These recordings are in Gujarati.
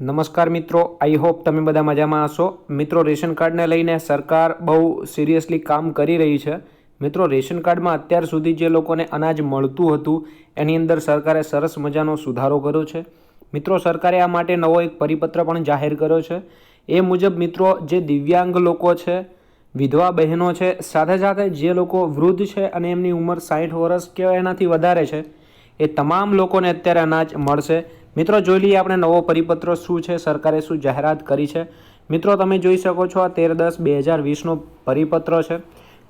નમસ્કાર મિત્રો, આઈ હોપ તમે બધા મજામાં હશો. મિત્રો, રેશન કાર્ડને લઈને સરકાર બહુ સિરિયસલી કામ કરી રહી છે. મિત્રો, રેશન કાર્ડમાં અત્યાર સુધી જે લોકોને અનાજ મળતું હતું, એની અંદર સરકારે સરસ મજાનો સુધારો કર્યો છે. મિત્રો, સરકારે આ માટે નવો એક પરિપત્ર પણ જાહેર કર્યો છે. એ મુજબ, મિત્રો, જે દિવ્યાંગ લોકો છે, વિધવા બહેનો છે, સાથે સાથે જે લોકો વૃદ્ધ છે અને એમની ઉંમર સાઠ વર્ષ કે એનાથી વધારે છે, એ તમામ લોકોને અત્યારે અનાજ મળશે. મિત્રો, જોઈ લઈએ આપણે નવો પરિપત્ર શું છે, સરકારે શું જાહેરાત કરી છે. મિત્રો, તમે જોઈ શકો છો આ તેર દસ બે હજાર વીસનો પરિપત્ર છે,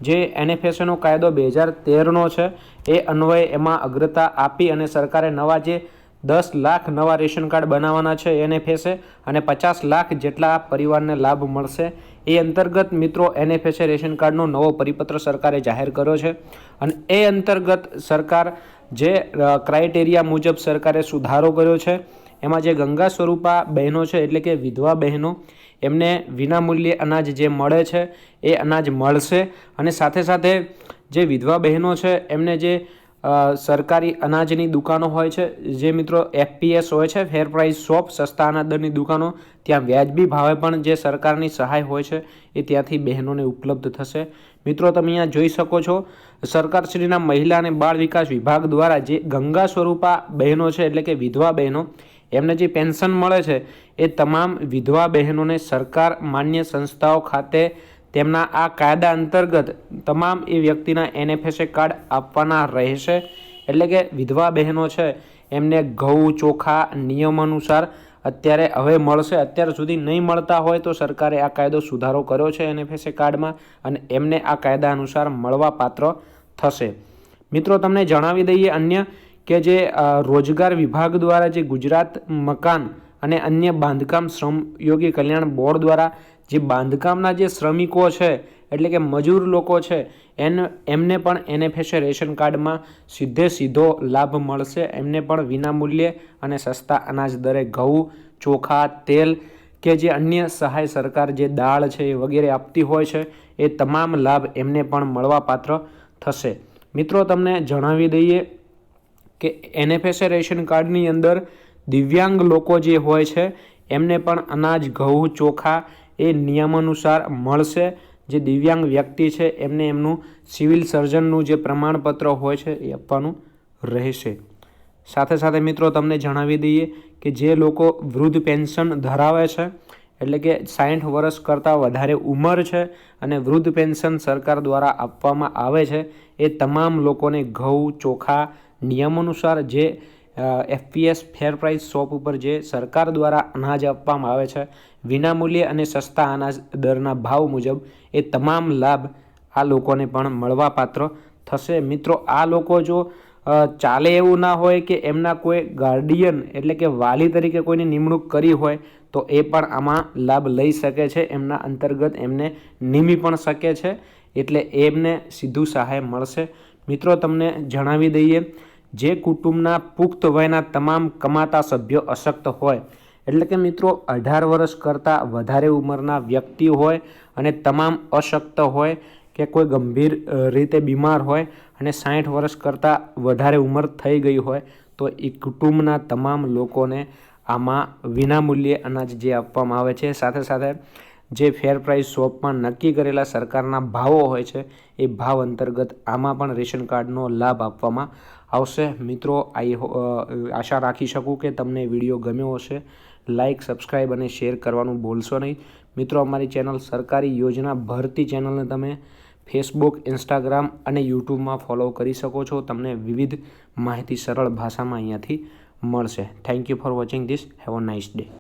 જે એનએફએસએનો કાયદો બે હજાર તેરનો છે. એ અન્વયે એમાં અગ્રતા આપી અને સરકારે નવા જે દસ લાખ નવા રેશન કાર્ડ બનાવવાના છે એનએફએસએ અને પચાસ લાખ જેટલા પરિવારને લાભ મળશે. એ અંતર્ગત મિત્રો, એનએફએસએ રેશન કાર્ડનો નવો પરિપત્ર સરકારે જાહેર કર્યો છે અને એ અંતર્ગત સરકાર જે ક્રાઇટેરિયા મુજબ સરકારે સુધારો કર્યો છે. એમાં જે ગંગા સ્વરૂપા બહેનો છે, એટલે કે વિધવા બહેનો, એમને વિનામૂલ્યે અનાજ જે મળે છે, એ અનાજ મળશે. અને સાથે સાથે જે વિધવા બહેનો છે, એમને જે સરકારી અનાજની દુકાનો હોય છે. જે મિત્રો એફપીએસ હોય છે ફેર પ્રાઇસ શોપ સસ્તા અનાજ દુકાનો, ત્યાં વ્યાજબી ભાવે પણ જે સરકારની સહાય હોય છે, એ ત્યાંથી બહેનોને ઉપલબ્ધ થશે. મિત્રો, તમે અહીંયા જોઈ શકો છો, સરકારશ્રીના મહિલા અને બાળ વિકાસ વિભાગ દ્વારા જે ગંગા સ્વરૂપા બહેનો છે, એટલે કે વિધવા બહેનો, એમને જે પેન્શન મળે છે, એ તમામ વિધવા બહેનોને સરકાર માન્ય સંસ્થાઓ ખાતે તેમના આ કાયદા અંતર્ગત તમામ એ વ્યક્તિના એનએફએસએ કાર્ડ આપવાના રહેશે. એટલે કે વિધવા બહેનો છે, એમને ઘઉં, ચોખા નિયમ અનુસાર અત્યારે હવે મળશે. અત્યાર સુધી નહીં મળતા હોય તો સરકારે આ કાયદો સુધારો કર્યો છે એનએફએસએ કાર્ડમાં અને એમને આ કાયદા અનુસાર મળવા પાત્ર થશે. મિત્રો, તમને જણાવી દઈએ અન્ય કે જે રોજગાર વિભાગ દ્વારા જે ગુજરાત મકાન અને અન્ય બાંધકામ શ્રમયોગી કલ્યાણ બોર્ડ દ્વારા જે બાંધકામના જે શ્રમિકો છે, એટલે કે મજૂર લોકો છે, એન, એમને પણ એનએફએસએ રેશન કાર્ડમાં સીધે સીધો લાભ મળશે. એમને પણ વિનામૂલ્યે અને સસ્તા અનાજ દરે ઘઉં, ચોખા, તેલ કે જે અન્ય સહાય સરકાર જે દાળ છે એ વગેરે આપતી હોય છે, એ તમામ લાભ એમને પણ મળવાપાત્ર થશે. મિત્રો, તમને જણાવી દઈએ કે એનએફએસએ રેશન કાર્ડની અંદર દિવ્યાંગ લોકો જે હોય છે, એમને પણ અનાજ, ઘઉં, ચોખા એ નિયમાનુસાર મળશે. જે દિવ્યાંગ વ્યક્તિ છે, એમને એમનું સિવિલ સર્જનનું જે પ્રમાણપત્ર હોય છે, એ આપવાનું રહેશે. સાથે સાથે મિત્રો, તમને જણાવી દઈએ કે જે લોકો વૃદ્ધ પેન્શન ધરાવે છે, એટલે કે સાઠ વર્ષ કરતાં વધારે ઉંમર છે અને વૃદ્ધ પેન્શન સરકાર દ્વારા આપવામાં આવે છે, એ તમામ લોકોને ઘઉં, ચોખા નિયમ અનુસાર જે એફપીએસ ફેર પ્રાઇસ શોપ ઉપર જે સરકાર દ્વારા અનાજ આપવામાં આવે છે, વિનામૂલ્યે અને સસ્તા અનાજ દરના ભાવ મુજબ એ તમામ લાભ આ લોકોને પણ મળવાપાત્ર થશે. મિત્રો, આ લોકો જો ચાલે એવું ના હોય કે એમના કોઈ ગાર્ડિયન એટલે કે વાલી તરીકે કોઈની નિમણૂક કરી હોય, તો એ પણ આમાં લાભ લઈ શકે છે. એમના અંતર્ગત એમને નિમી પણ શકે છે, એટલે એમને સીધું સહાય મળશે. મિત્રો, તમને જણાવી દઈએ જે કુટુંબના પુખ્ત વયના તમામ કમાતા સભ્યો અશક્ત હોય, એટલે કે મિત્રો અઢાર વર્ષ કરતાં વધારે ઉંમરના વ્યક્તિ હોય અને તમામ અશક્ત હોય કે કોઈ ગંભીર રીતે બીમાર હોય અને સાઠ વર્ષ કરતાં વધારે ઉંમર થઈ ગઈ હોય, તો એ કુટુંબના તમામ લોકોને આમાં વિનામૂલ્યે અનાજ જે આપવામાં આવે છે, સાથે સાથે જે ફેર પ્રાઇસ શોપમાં નક્કી કરેલા સરકારના ભાવો હોય છે, એ ભાવ અંતર્ગત આમાં પણ રેશન કાર્ડનો લાભ આપવામાં આવશે. મિત્રો, આઈ આશા રાખી શકું કે તમને વીડિયો ગમ્યો હશે. લાઇક સબસ્ક્રાઈબ અને શેર કરવાનું ભૂલશો નહીં. મિત્રો, અમારી ચેનલ સરકારી યોજના ભરતી ચેનલને તમે ફેસબુક ઇન્સ્ટાગ્રામ અને યુટ્યુબમાં ફોલો કરી શકો છો. તમને વિવિધ માહિતી સરળ ભાષામાં અહીંયાથી મળશે. Thank you for watching this have a nice day